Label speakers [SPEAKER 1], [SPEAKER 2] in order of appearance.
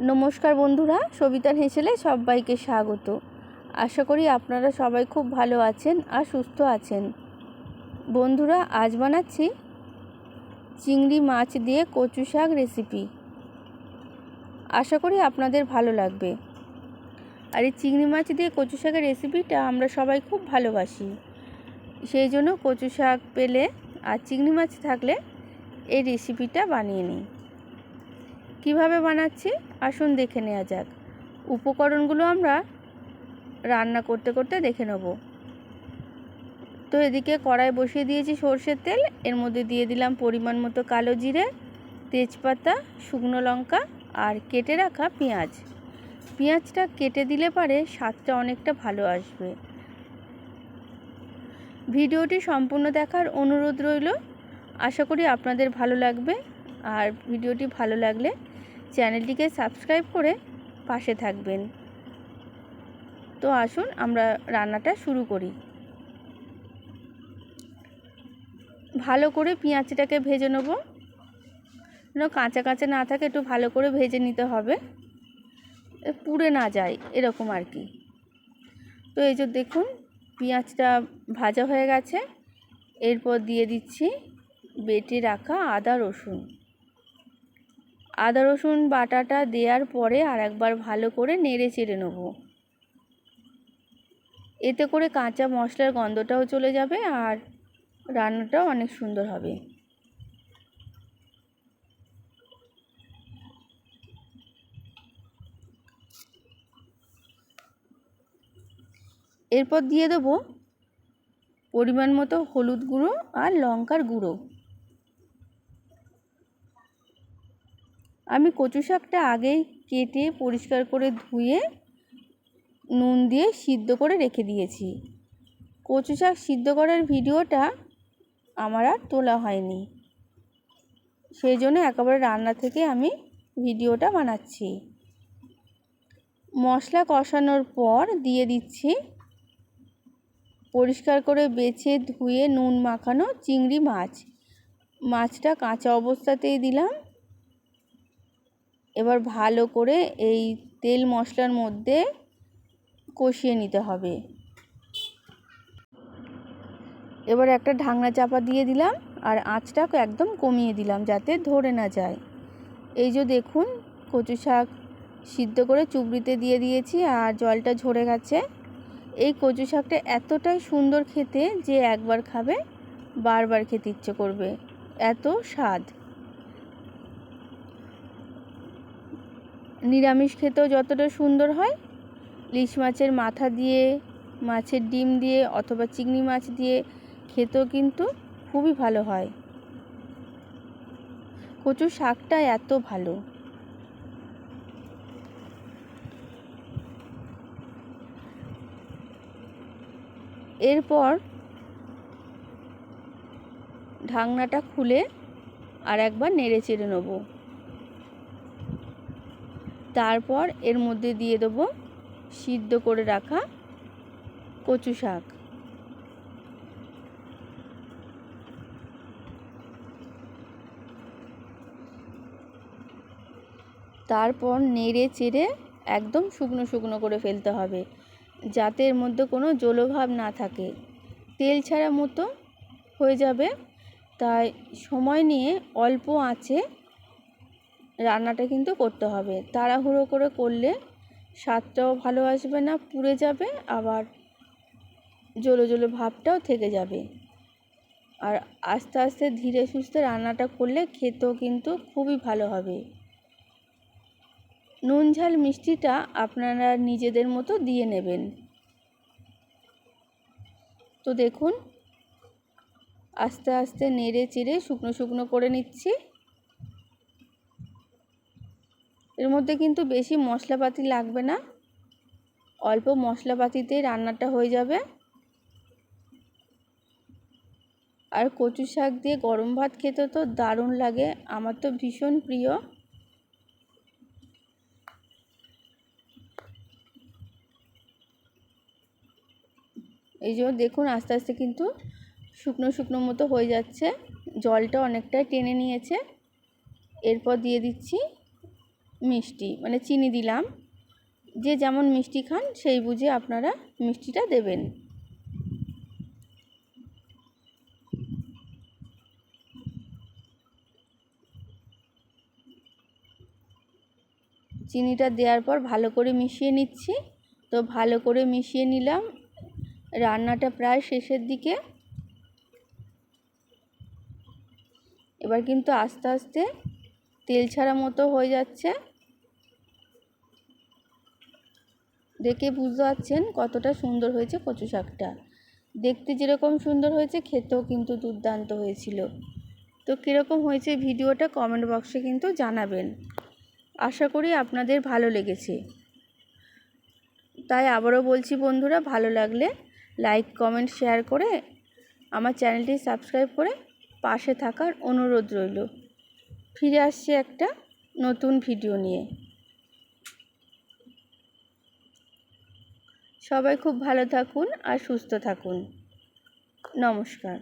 [SPEAKER 1] নমস্কার বন্ধুরা, সবিতার হেসেলে সবাইকে স্বাগত। আশা করি আপনারা সবাই খুব ভালো আছেন আর সুস্থ আছেন। বন্ধুরা, আজ বানাচ্ছি চিংড়ি মাছ দিয়ে কচু শাক রেসিপি আশা করি আপনাদের ভালো লাগবে। আর এই চিংড়ি মাছ দিয়ে কচু শাকের রেসিপিটা আমরা সবাই খুব ভালোবাসি। সেই জন্য কচু শাক পেলে আর চিংড়ি মাছ থাকলে এই রেসিপিটা বানিয়ে নিই। কীভাবে বানাচ্ছি? আসুন দেখে নেওয়া যাক। উপকরণগুলো আমরা রান্না করতে করতে দেখে নেব। তো এদিকে কড়াই বসিয়ে দিয়েছি সর্ষের তেল। এর মধ্যে দিয়ে দিলাম পরিমাণ মতো কালো জিরে, তেজপাতা, শুকনো লঙ্কা আর কেটে রাখা পেঁয়াজ। পেঁয়াজটা কেটে দিলে পারে স্বাদটা অনেকটা ভালো আসবে। ভিডিওটি সম্পূর্ণ দেখার অনুরোধ রইল। আশা করি আপনাদের ভালো লাগবে। আর ভিডিওটি ভালো লাগলে চ্যানেলটিকে সাবস্ক্রাইব করে পাশে থাকবেন। তো আসুন, আমরা রান্নাটা শুরু করি। ভালো করে পেঁয়াজটাকে ভেজে নেব। যেন কাঁচা কাঁচা না থাকে, একটু ভালো করে ভেজে নিতে হবে। পুড়ে না যায়, এরকম আর কি। তো এই যে দেখুন, পেঁয়াজটা ভাজা হয়ে গেছে। এরপর দিয়ে দিচ্ছি বেটে রাখা আদা রসুন। আদা, রসুন বাটাটা দেওয়ার পরে আর একবার ভালো করে নেড়ে চেড়ে নেব। এতে করে কাঁচা মশলার গন্ধটাও চলে যাবে আর রান্নাটাও অনেক সুন্দর হবে। এরপর দিয়ে দেবো পরিমাণ মতো হলুদ গুঁড়ো আর লঙ্কার গুঁড়ো। আমি কচু শাকটা আগেই কেটে পরিষ্কার করে ধুয়ে নুন দিয়ে সিদ্ধ করে রেখে দিয়েছি। কচু শাক সিদ্ধ করার ভিডিওটা আমার আর তোলা হয়নি। সেই জন্য একেবারে রান্না থেকে আমি ভিডিওটা বানাচ্ছি। মশলা কষানোর পর দিয়ে দিচ্ছি পরিষ্কার করে বেছে ধুয়ে নুন মাখানো চিংড়ি মাছ। মাছটা কাঁচা অবস্থাতেই দিলাম। এবার ভালো করে এই তেল মশলার মধ্যে কষিয়ে নিতে হবে। এবার একটা ঢাকনা চাপা দিয়ে দিলাম আর আঁচটা একদম কমিয়ে দিলাম যাতে ধরে না যায়। এই যে দেখুন, কচু শাক সিদ্ধ করে চুবড়িতে দিয়ে দিয়েছি আর জলটা ঝরে গেছে। এই কচু শাকটা এতটাই সুন্দর খেতে যে একবার খাবে, বারবার খেতে ইচ্ছে করবে। এত স্বাদ। নিরামিষ খেতেও যতটা সুন্দর হয়, ইলিশ মাছের মাথা দিয়ে, মাছের ডিম দিয়ে অথবা চিংড়ি মাছ দিয়ে খেতেও কিন্তু খুবই ভালো হয়। কচু শাকটা এত ভালো। এরপর ঢাকনাটা খুলে আর একবার নেড়ে চেড়ে নেব। তারপর এর মধ্যে দিয়ে দেবো সিদ্ধ করে রাখা কচু শাক। তারপর নেড়ে চেড়ে একদম শুকনো শুকনো করে ফেলতে হবে, যাতে এর মধ্যে কোনো জলভাব না থাকে। তেল ছাড়া মতো হয়ে যাবে, তাই সময় নিয়ে অল্প আঁচে রান্নাটা কিন্তু করতে হবে। তাড়াহুড়ো করে করলে স্বাদটাও ভালো আসবে না, পুড়ে যাবে, আবার জলো জলো ভাবটাও থেকে যাবে। আর আস্তে আস্তে ধীরে সুস্থে রান্নাটা করলে খেতেও কিন্তু খুবই ভালো হবে। নুন, ঝাল, মিষ্টিটা আপনারা নিজেদের মতো দিয়ে নেবেন। তো দেখুন, আস্তে আস্তে নেড়ে চেড়ে শুকনো শুকনো করে নিচ্ছি। এর মধ্যে কিন্তু বেশি মশলাপাতি লাগবে না। অল্প মশলাপাতিতেই রান্নাটা হয়ে যাবে। আর কচু শাক দিয়ে গরম ভাত খেতে তো দারুণ লাগে। আমার তো ভীষণ প্রিয়। এই জন্য দেখুন, আস্তে আস্তে কিন্তু শুকনো শুকনো মতো হয়ে যাচ্ছে। জলটা অনেকটাই টেনে নিয়েছে। এরপর দিয়ে দিচ্ছি মিষ্টি মানে চিনি দিলাম। যে যেমন মিষ্টি খান, সেই বুঝে আপনারা মিষ্টিটা দেবেন। চিনিটা দেওয়ার পর ভালো করে মিশিয়ে নিচ্ছি। তো ভালো করে মিশিয়ে নিলাম। রান্নাটা প্রায় শেষের দিকে। এবার কিন্তু আস্তে আস্তে তেল ছাড়া মতো হয়ে যাচ্ছে। দেখে বুঝতে পারছেন কতটা সুন্দর হয়েছে কচু শাকটা। দেখতে যেরকম সুন্দর হয়েছে, খেতেও কিন্তু দুর্দান্ত হয়েছিল। তো কীরকম হয়েছে ভিডিওটা কমেন্ট বক্সে কিন্তু জানাবেন। আশা করি আপনাদের ভালো লেগেছে। তাই আবারও বলছি বন্ধুরা, ভালো লাগলে লাইক কমেন্ট শেয়ার করে আমার চ্যানেলটি সাবস্ক্রাইব করে পাশে থাকার অনুরোধ রইল। ফিরে আসছি একটা নতুন ভিডিও নিয়ে। সবাই খুব ভালো থাকুন আর সুস্থ থাকুন। নমস্কার।